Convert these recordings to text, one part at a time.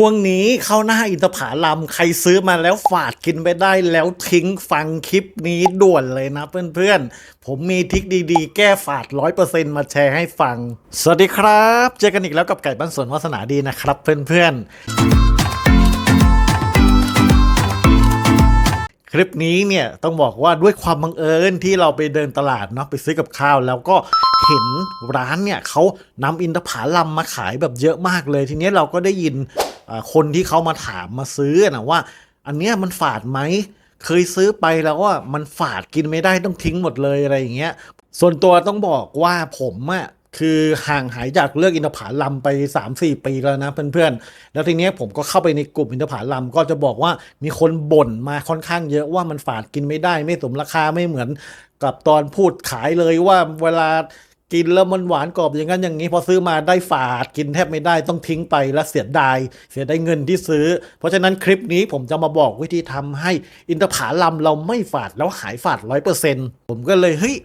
ช่วงนี้เข้าหน้าอินทผลัมใครซื้อมาแล้วฝาดกินไปได้แล้วทิ้งฟังคลิปนี้ด่วนเลยนะเพื่อนๆ ผมมีทิคดีๆ แก้ฝาดร้อยเปอร์เซ็นมาแชร์ให้ฟัง สวัสดีครับ เจอกันอีกแล้วกับไก่บ้านสวนวาสนาดีนะครับเพื่อนๆคลิปนี้เนี่ยต้องบอกว่าด้วยความบังเอิญที่เราไปเดินตลาดเนาะไปซื้อกับข้าวแล้วก็เห็นร้านเนี่ยเขานำอินทผลัมมาขายแบบเยอะมากเลย ทีนี้เราก็ได้ยิน คนที่เขามาถามมาซื้อนะว่า อันเนี้ยมันฝาดไหมเคยซื้อไปแล้วว่ามันฝาดกินไม่ได้ต้องทิ้งหมดเลยอะไรอย่างเงี้ย ส่วนตัวต้องบอกว่าผมอะคือห่างหายจากเลือกอินทผาลัมไป 3-4 ปีแล้วนะเพื่อนๆ แล้วทีเนี้ยผมก็เข้าไปในกลุ่มอินทผาลัมก็จะบอกว่ามีคนบ่นมาค่อนข้างเยอะว่ามันฝาดกินไม่ได้ ไม่สมราคาไม่เหมือนกับตอนพูดขายเลยว่าเวลา กินแล้วมันหวานกรอบอย่างนั้นอย่างนี้พอซื้อมาได้ฝาดกินแทบไม่ได้ต้องทิ้งไปแล้วเสียดาย เสียได้เงินที่ซื้อ เพราะฉะนั้นคลิปนี้ผมจะมาบอกวิธีทำให้อินทผลัมเราไม่ฝาดแล้วหายฝาดร้อยเปอร์เซ็นต์ผมก็เลยเฮ้ย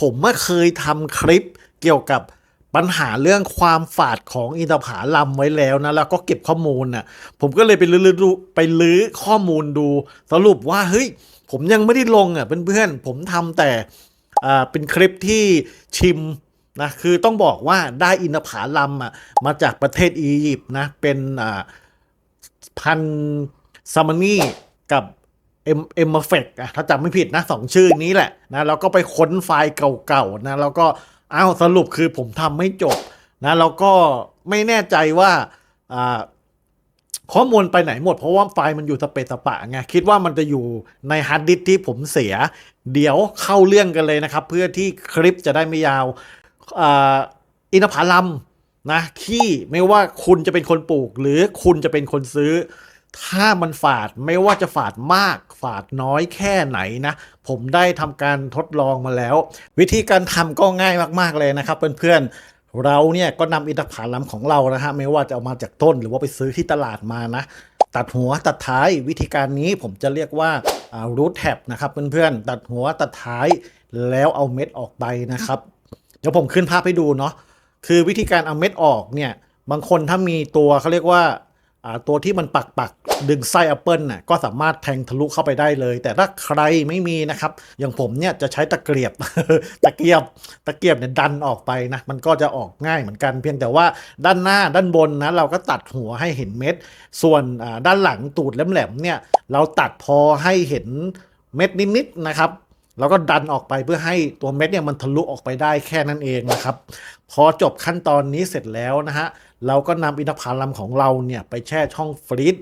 ผมมาเคยทำคลิปเกี่ยวกับปัญหาเรื่องความฝาดของอินทผลัมไว้แล้วนะแล้วก็เก็บข้อมูลน่ะผมก็เลยไปลื้อดูไปลื้อข้อมูลดู สรุปว่าเฮ้ยผมยังไม่ได้ลงอะเพื่อนๆผมทำแต่อ่าเป็นคลิปที่ชิม นะคือต้องบอกว่าได้อินทผลัมอะมาจากประเทศอียิปต์นะเป็นอ่าพันซามานี่กับเอ็มเอ็มเฟกอะถ้าจำไม่ผิดนะสองชื่อนี้แหละนะแล้วก็ไปค้นไฟล์เก่าๆนะแล้วก็อ้าวสรุปคือผมทำไม่จบนะแล้วก็ไม่แน่ใจว่าอ่าข้อมูลไปไหนหมดเพราะว่าไฟล์มันอยู่สเปซสปะไงคิดว่ามันจะอยู่ในฮาร์ดดิสที่ผมเสีย เดี๋ยวเข้าเรื่องกันเลยนะครับ เพื่อที่คลิปจะได้ไม่ยาว อินทผลัมนะที่ไม่ว่าคุณจะเป็นคนปลูก หรือคุณจะเป็นคนซื้อ ถ้ามันฝาดไม่ว่าจะฝาดมาก ฝาดน้อยแค่ไหนนะ ผมได้ทำการทดลองมาแล้ว วิธีการทำก็ง่ายมากๆเลยนะครับ เพื่อนๆเราเนี่ยก็นำอินทผลัมของเรานะฮะไม่ว่าจะเอามาจากต้นหรือว่าไปซื้อที่ตลาดมานะตัดหัวตัดท้ายวิธีการนี้ผมจะเรียกว่ารูทแท็บนะครับเพื่อนๆตัดหัวตัดท้ายแล้วเอาเม็ดออกไปนะครับ ดี๋ยวผมขึ้นภาพให้ดูเนาะคือวิธีการเอาเม็ดออกเนี่ยบางคนถ้ามีตัวเขาเรียกว่าตัวที่มันปักปักดึงไส้แอปเปิลน่ะก็สามารถแทงทะลุเข้าไปได้เลย แต่ถ้าใครไม่มีนะครับ อย่างผมเนี่ยจะใช้ตะเกียบตะเกียบตะเกียบเนี่ยดันออกไปนะ มันก็จะออกง่ายเหมือนกัน เพียงแต่ว่าด้านหน้าด้านบนนะเราก็ตัดหัวให้เห็นเม็ด ส่วนด้านหลังตูดแหลมๆเนี่ยเราตัดพอให้เห็นเม็ดนิดๆนะครับ แล้วก็ดันออกไปเพื่อให้ตัวเม็ดเนี่ยมันทะลุออกไปได้แค่นั้นเองนะครับ พอจบขั้นตอนนี้เสร็จแล้วนะฮะเราก็นำอินทผลัมของเราเนี่ยไปแช่ช่องฟรีซ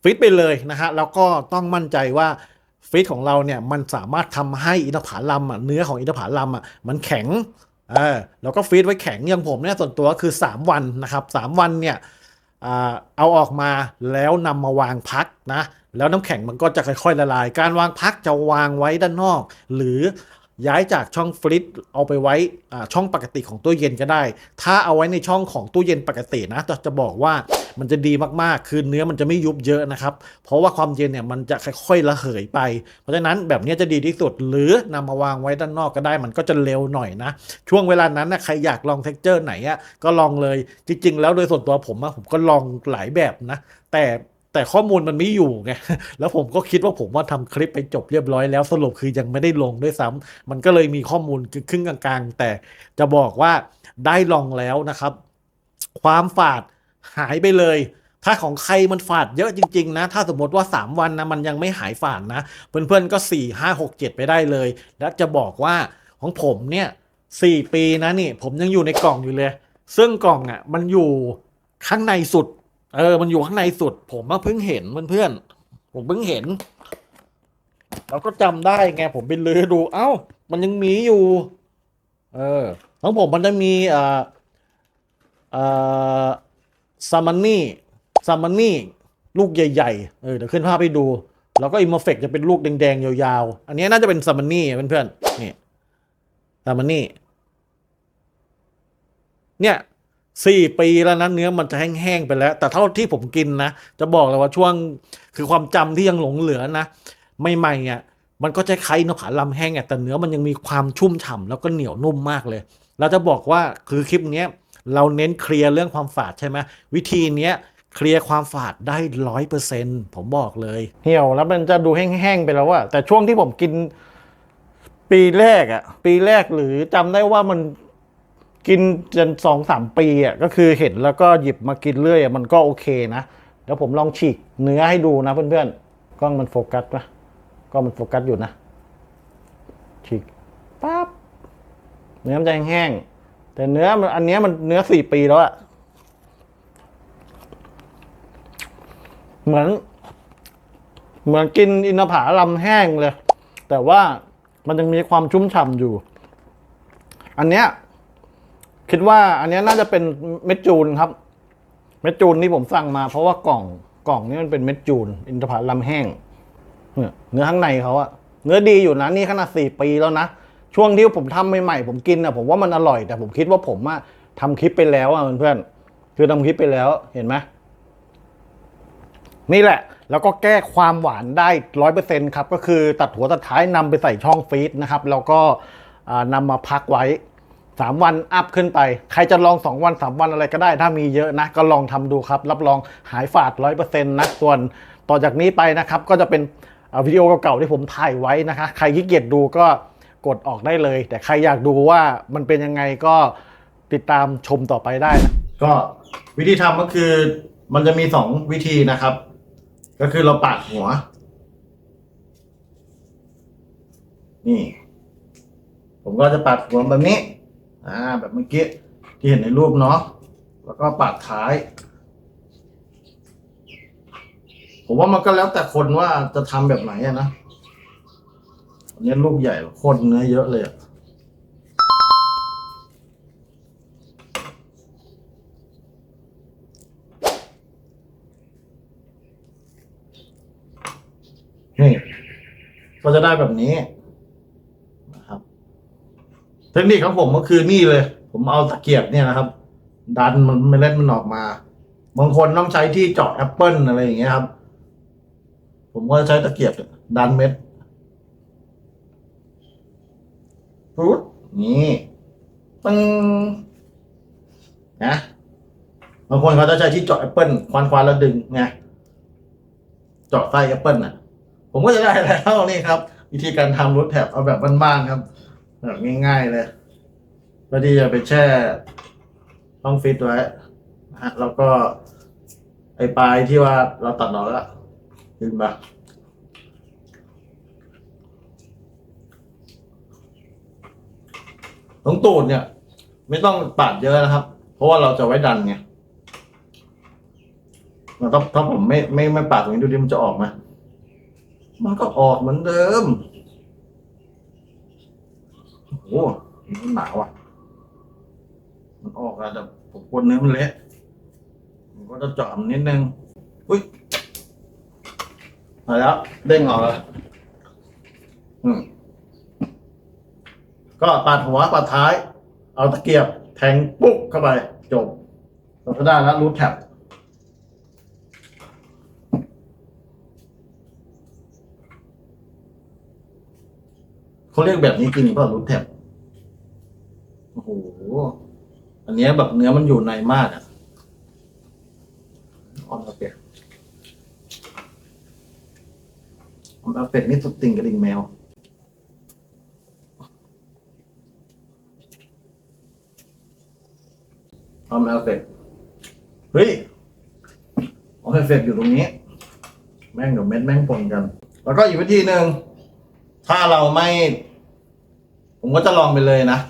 ฟรีซไปเลยนะฮะแล้วก็ต้องมั่นใจว่าฟรีซของเราเนี่ยมันสามารถทำให้อินทผลัมอะเนื้อของอินทผลัมอะมันแข็งเออแล้วก็ฟรีซไว้แข็งอย่างผมเนี่ยส่วนตัวคือ 3 วันนะครับ 3 วันเนี่ยเอาออกมาแล้วนำมาวางพักนะ แล้วน้ำแข็งมันก็จะค่อยๆละลาย การวางพักจะวางไว้ด้านนอก หรือย้ายจากช่องฟรีซเอาไปไว้ช่องปกติของตู้เย็นก็ได้ ถ้าเอาไว้ในช่องของตู้เย็นปกตินะจะจะบอกว่ามันจะดีมากๆ คือเนื้อมันจะไม่ยุบเยอะนะครับ เพราะว่าความเย็นเนี่ยมันจะค่อยๆระเหยไป เพราะฉะนั้นแบบนี้จะดีที่สุด หรือนำมาวางไว้ด้านนอกก็ได้ มันก็จะเร็วหน่อยนะ ช่วงเวลานั้นนะใครอยากลองเท็กเจอร์ไหนอะก็ลองเลย จริงๆ แล้วโดยส่วนตัวผมอะผมก็ลองหลายแบบนะ แต่ แต่ข้อมูลมันไม่อยู่ไง แล้วผมก็คิดว่าผมว่าทำคลิปไปจบเรียบร้อยแล้วสรุปคือยังไม่ได้ลงด้วยซ้ำมันก็เลยมีข้อมูลครึ่งกลางๆ แต่จะบอกว่าได้ลองแล้วนะครับ ความฝาดหายไปเลย ถ้าของใครมันฝาดเยอะจริง ๆ นะ ถ้าสมมติว่า 3 วันนะมันยังไม่หายฝาดนะ เพื่อนๆ ก็ 4 5 6 7 ไปได้เลย แล้วจะบอกว่าของผมเนี่ย4ปีนะนี่ ผมยังอยู่ในกล่องอยู่เลย ซึ่งกล่องอะมันอยู่ข้างในสุด เออ มันอยู่ข้างในสุด ผมมาเพิ่งเห็นเพื่อนๆผมเพิ่งเห็น เราก็จำได้ไงผมไปลือดู เอ้า มันยังมีอยู่ เออของผมมันจะมีอ่าอ่าซามันนี่ซามันนี่ลูกใหญ่ๆ เออเดี๋ยวขึ้นภาพให้ดู แล้วก็อิมเฟกจะเป็นลูกแดงๆ ยาวๆ อันนี้น่าจะเป็นซามันนี่เพื่อนๆนี่ซามันนี่เนี่ย สี่ปีแล้วนะเนื้อมันจะแห้งๆไปแล้ว แต่เท่าที่ผมกินนะ จะบอกเลยว่าช่วงคือความจำที่ยังหลงเหลือนะใหม่ๆอะมันก็จะคล้ายนกผาลำแห้งอะแต่เนื้อมันยังมีความชุ่มฉ่ำแล้วก็เหนียวนุ่มมากเลยเราจะบอกว่าคือคลิปเนี้ยเราเน้นเคลียร์เรื่องความฝาดใช่ไหมวิธีเนี้ยเคลียร์ความฝาดได้ร้อยเปอร์เซ็นผมบอกเลยเหี่ยวแล้วมันจะดูแห้งๆไปแล้วอะแต่ช่วงที่ผมกินปีแรกอะปีแรกหรือจำได้ว่ามัน กินจนสองสามปีอะก็คือเห็นแล้วก็หยิบมากินเรื่อยอมันก็โอเคนะเดี๋ยวผมลองฉีกเนื้อให้ดูนะเพื่อนๆกล้องมันโฟกัสปะกล้องมันโฟกัสอยู่นะ ฉีกปั๊บเนื้อมันจะแห้งๆแต่เนื้อมันอันนี้มันเนื้อสี่ปีแล้วอะเหมือน เหมือนกินอินทผลัมแห้งเลย แต่ว่ามันยังมีความชุ่มฉ่ำอยู่ อันเนี้ย คิดว่าอันนี้น่าจะเป็นเม็ดจูนครับ เม็ดจูนที่ผมสั่งมา เพราะว่ากล่องกล่องนี้มันเป็นเม็ดจูน อินทผลัมแห้งเนื้อข้างในเขาอะเนื้อดีอยู่นะนี่ขนาดสี่ปีแล้วนะช่วงที่ผมทำใหม่ๆผมกินอะผมว่ามันอร่อยแต่ผมคิดว่าผมอะทำคลิปไปแล้วอะเพื่อนๆคือทำคลิปไปแล้วเห็นไหมนี่แหละ แล้วก็แก้ความหวานได้ร้อยเปอร์เซ็นครับ ก็คือตัดหัวตัดท้ายนำไปใส่ช่องฟรีซนะครับ แล้วก็อ่านำมาพักไว้ 3 วันอัพขึ้นไป ใครจะลอง 2 วัน 3 วันอะไรก็ได้ ถ้ามีเยอะนะ ก็ลองทำดูครับ รับรองหายฝาดร้อยเปอร์เซ็นต์นะส่วนต่อจากนี้ไปนะครับ ก็จะเป็นวิดีโอเก่าๆที่ผมถ่ายไว้นะคะ ใครขี้เกียจดูก็กดออกได้เลย แต่ใครอยากดูว่ามันเป็นยังไงก็ติดตามชมต่อไปได้นะก็วิธีทำก็คือมันจะมีสองวิธีนะครับ ก็คือเราปาดหัว นี่ ผมก็จะปาดหัวแบบนี้ อ่าแบบเมื่อกี้ที่เห็นในรูปเนาะแล้วก็ปาดท้าย ผมว่ามันก็แล้วแต่คนว่าจะทำแบบไหนอะนะอันนี้ลูกใหญ่โคตรเนื้อเยอะเลยอะนี่ก็จะได้แบบนี้ ทคนิคของผมก็คือนี่เลย ผมเอาตะเกียบเนี่ยนะครับ ดันมันเมล็ดมันออกมา บางคนต้องใช้ที่เจาะแอปเปิลอะไรอย่างเงี้ยครับ ผมก็ใช้ตะเกียบดันเม็ดปุ๊บนี่ปึ้งนะบางคนเขาจะใช้ที่เจาะแอปเปิลควานควานๆแล้วดึงไงเจาะไส้แอปเปิลน่ะ ผมก็จะได้แล้วนี่ครับ วิธีการทำรถแถบเอาแบบบ้านๆครับ แบบง่ายๆเลยเพื่อที่จะไปแช่ต้องฟิตไว้นะฮะแล้วก็ไอ้ปลายที่ว่าเราตัดออกแล้วดึงมาตรงตูดเนี่ย ไม่ต้องปาดเยอะนะครับ เพราะว่าเราจะไว้ดันไงถ้าถ้าผมไม่ไม่ไม่ปาดตรงนี้ดูดิมันจะออกไหมมันก็ออกเหมือนเดิม โอ้โหมันหนาวอะ มันออกแล้วแต่ผมกลัวเนื้อมันเละผมก็จะเจาะมันนิดนึง อุ้ยมาแล้ว เด้งออกแล้วอืมก็ปาดหัวปาดท้าย เอาตะเกียบ แทงปุ๊บเข้าไป จบเราก็ได้แล้วรูทแท็บเขาเรียกแบบนี้จริงเปล่ารูทแท็บ อ้โหอันเนี้ยแบบเนื้อมันอยู่ในมากอะออนเอาเป็ดออนเอาเป็ดนี่สุดติ่งกระดิ่งแมวออนเอาเป็ดเฮ้ยออนเอาเป็ดอยู่ตรงนี้ แม่งกับเม็ดแม่งปนกัน แล้วก็อีกวิธีหนึ่งถ้าเราไม่ ผมก็จะลองไปเลยนะ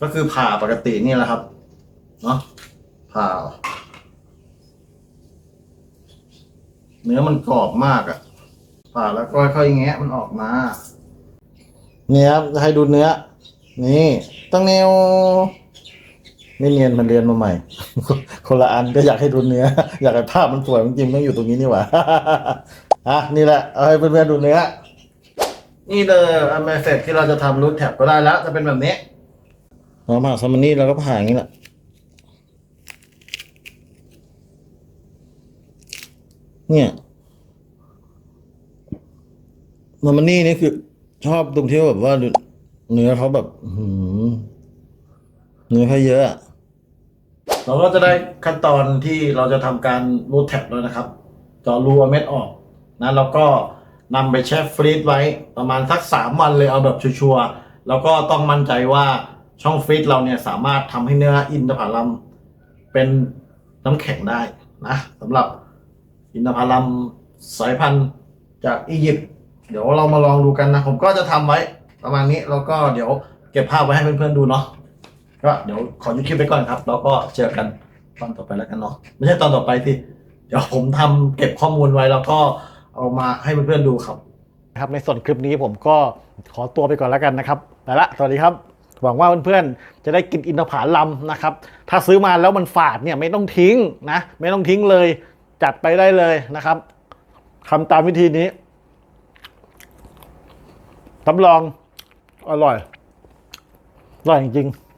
ก็คือผ่าปกตินี่แหละครับ เนาะผ่า เนื้อมันกรอบมากอะ่ะ ผ่าแล้วก็ค่อยๆแงะมันออกมา เนี่ยครับจะให้ดูเนื้อ นี่ต้องเนวไม่เนียนมันเรียนมาใหม่ คนละอันก็อยากให้ดูเนื้อ อยากให้ภาพมันสวยจริงๆต้องอยู่ตรงนี้นี่หว่าอะนี่แหละ เอาให้เพื่อนๆดูเนื้อ นี่เลยอันเมเสร็จที่เราจะทำรูทแท็บก็ได้แล้วจะเป็นแบบนี้ เราผ่าซัมมันนี่เราก็ผ่าอย่างนี้แหละเนี่ยซัมมันนี่นี่คือ ชอบตรงที่แบบว่าเนื้อเขาแบบหือเนื้อเขาเยอะเราก็จะได้ขั้นตอนที่เราจะทำการรูดแท็บแล้วนะครับจาะรูเอาเม็ดออกนะแล้วก็นำไปแช่ฟรีซไว้ประมาณสักสามวันเลยเอาแบบชัวร์ๆแล้วก็ต้องมั่นใจว่า ช่องฟรีซเราเนี่ยสามารถทำให้เนื้ออินทผลัมเป็นน้ำแข็งได้นะสำหรับอินทผลัมสายพันธุ์จากอียิปต์เดี๋ยวเรามาลองดูกันนะ ผมก็จะทำไว้ประมาณนี้แล้วก็เดี๋ยวเก็บภาพไว้ให้เพื่อนๆดูเนาะก็เดี๋ยวขอยุดคลิปไปก่อนครับ แล้วก็เจอกันตอนต่อไปแล้วกันเนาะไม่ใช่ตอนต่อไปสิเดี๋ยวผมทำเก็บข้อมูลไว้แล้วก็เอามาให้เพื่อนๆดูครับครับในส่วนคลิปนี้ผมก็ขอตัวไปก่อนแล้วกันนะครับ ไปละ สวัสดีครับ หวังว่าเพื่อนๆ จะได้กินอินทผลัมนะครับ ถ้าซื้อมาแล้วมันฝาดเนี่ยไม่ต้องทิ้งนะ ไม่ต้องทิ้งเลย จัดไปได้เลยนะครับทำตามวิธีนี้รับรองอร่อย อร่อยจริงๆ